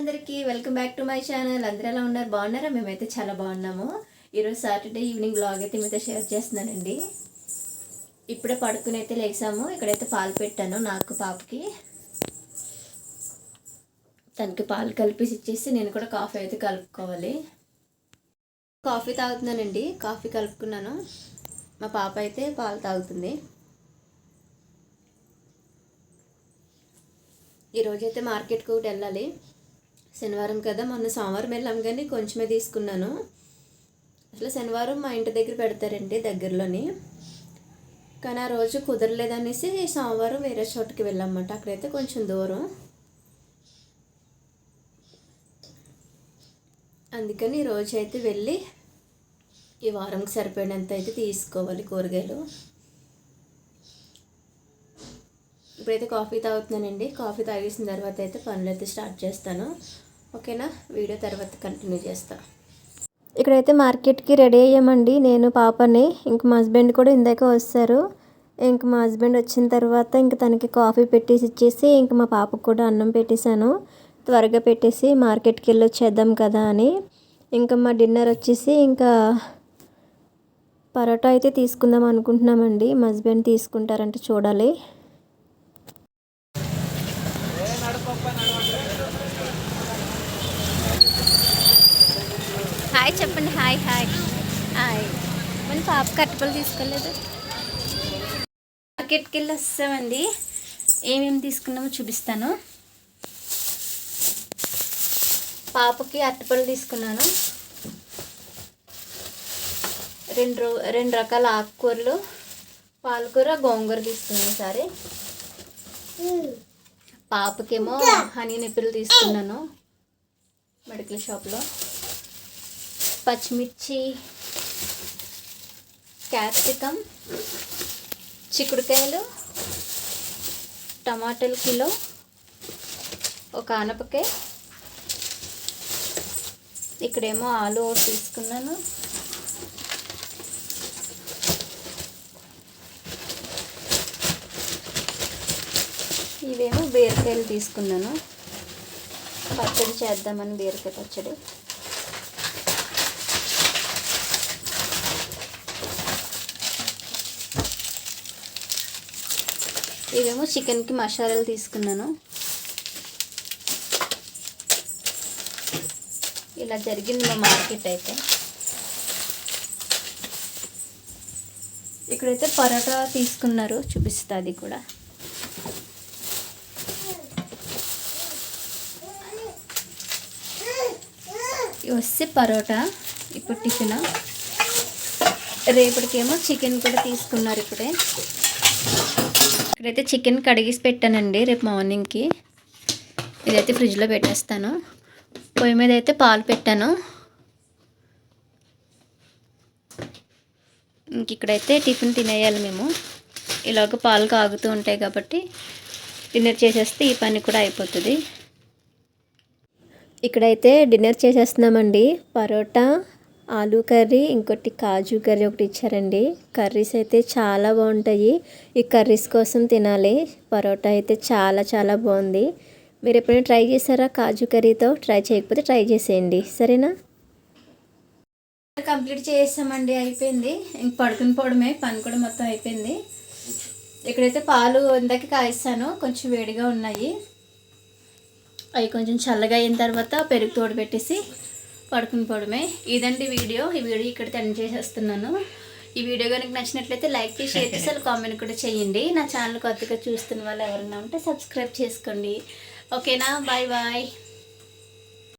అందరికీ welcome back to my channel. అందరూ ఎలా ఉన్నారు? బాగున్నారా? మేమైతే చాలా బాగున్నాము. ఈరోజు సాటర్డే ఈవినింగ్ బ్లాగ్ అయితే మీతో షేర్ చేస్తున్నానండి. ఇప్పుడే పడుకుని అయితే లేసాము ఇక్కడైతే పాలు పెట్టాను నాకు పాపకి. తనకి పాలు కలిపేసి ఇచ్చేసి నేను కూడా కాఫీ అయితే కలుపుకోవాలి. కాఫీ తాగుతున్నానండి. కాఫీ కలుపుకున్నాను. మా పాప అయితే పాలు తాగుతుంది. ఈరోజైతే మార్కెట్కి ఒకటి వెళ్ళాలి. శనివారం కదా మొన్న సోమవారం వెళ్ళాం కానీ కొంచెమే తీసుకున్నాను. అసలు శనివారం మా ఇంటి దగ్గర పెడతారండి దగ్గరలోని. కానీ ఆ రోజు కుదరలేదనేసి సోమవారం వేరే చోటుకి వెళ్ళామన్నమాట. అక్కడైతే కొంచెం దూరం. అందుకని ఈ అయితే వెళ్ళి ఈ వారంకి సరిపడినంత అయితే తీసుకోవాలి కూరగాయలు. ఇప్పుడైతే కాఫీ తాగుతున్నానండి. కాఫీ తాగేసిన తర్వాత అయితే పనులు అయితే స్టార్ట్ చేస్తాను. ఓకేనా? వీడియో తర్వాత కంటిన్యూ చేస్తా. ఇక్కడైతే మార్కెట్కి రెడీ అయ్యామండి. నేను పాపని ఇంక మా హస్బెండ్ కూడా ఇందాక వస్తారు. ఇంక మా హస్బెండ్ వచ్చిన తర్వాత ఇంక తనకి కాఫీ పెట్టేసి ఇచ్చేసి ఇంక మా పాపకు కూడా అన్నం పెట్టేశాను. త్వరగా పెట్టేసి మార్కెట్కి వెళ్ళి వచ్చేద్దాం కదా అని. ఇంకా మా డిన్నర్ వచ్చేసి ఇంకా పరోటా అయితే తీసుకుందాం అనుకుంటున్నామండి. మా హస్బెండ్ తీసుకుంటారంటే చూడాలి. హాయ్ చెప్పండి హాయ్ హాయ్. హాయ్. మన పాప కట్టుబడి తీసుకోలేదు. మార్కెట్కి వెళ్ళి వస్తామండి. ఏమేమి తీసుకున్నామో చూపిస్తాను. పాపకి అరటిపళ్ళు తీసుకున్నాను. రెండు రో రెండు రకాల ఆకుకూరలు పాలకూర గోంగూర తీసుకున్నాను సరే పాపకేమో హనీ నిప్పులు తీసుకున్నాను. మెడికల్ షాప్లో. పచ్చిమిర్చి క్యాప్సికమ్ చిక్కుడుకాయలు టమాటాలు కిలో ఒక ఆనపకాయ. ఇక్కడేమో ఆలు ఒకటి తీసుకున్నాను. ఇవేమో బీరకాయలు తీసుకున్నాను. పచ్చడి చేద్దామని బీరకాయ పచ్చడి. ఇవేమో చికెన్కి మసాలాలు తీసుకున్నాను. ఇలా జరిగింది మా మార్కెట్ అయితే. ఇక్కడైతే పరోటా తీసుకున్నారు చూపిస్తుంది అది కూడా. వస్తే పరోటా ఇప్పుడు టిఫిన్. రేపటికేమో చికెన్ కూడా తీసుకున్నారు ఇప్పుడే. ఇక్కడైతే చికెన్ కడిగేసి పెట్టానండి రేపు మార్నింగ్కి. ఇదైతే ఫ్రిడ్జ్లో పెట్టేస్తాను. పొయ్యి మీద అయితే పాలు పెట్టాను. ఇంక ఇక్కడైతే టిఫిన్ తినేయాలి మేము. ఇలాగ పాలు కాగుతూ ఉంటాయి కాబట్టి డిన్నర్ చేసేస్తే ఈ పని కూడా అయిపోతుంది. ఇక్కడైతే డిన్నర్ చేసేస్తున్నామండి. పరోటా ఆలూ కర్రీ ఇంకోటి కాజు కర్రీ ఒకటి ఇచ్చారండి. కర్రీస్ అయితే చాలా బాగుంటాయి. ఈ కర్రీస్ కోసం తినాలి. పరోటా అయితే చాలా చాలా బాగుంది. మీరు ఎప్పుడైనా ట్రై చేశారా కాజు కర్రీతో? ట్రై చేయకపోతే ట్రై చేసేయండి. సరేనా? కంప్లీట్ చేసేసామండి. అయిపోయింది. ఇంక పడుకుని పోవడమే. పని కూడా మొత్తం అయిపోయింది. ఇక్కడైతే పాలు ఇందాక కాయిస్తాను. కొంచెం వేడిగా ఉన్నాయి. అవి కొంచెం చల్లగా అయిన తర్వాత పెరుగు తోడు పెట్టేసి పడుకుని పోవడమే. ఇదండి వీడియో. ఈ వీడియో ఇక్కడ ఎండ్ చేసేస్తున్నాను. ఈ వీడియో కనుక నచ్చినట్లయితే లైక్ చేసి షేర్ చేసి అలా కామెంట్ కూడా చేయండి. నా ఛానల్ కొత్తగా చూస్తున్న వాళ్ళు ఎవరైనా ఉంటే సబ్స్క్రైబ్ చేసుకోండి. ఓకేనా బాయ్ బాయ్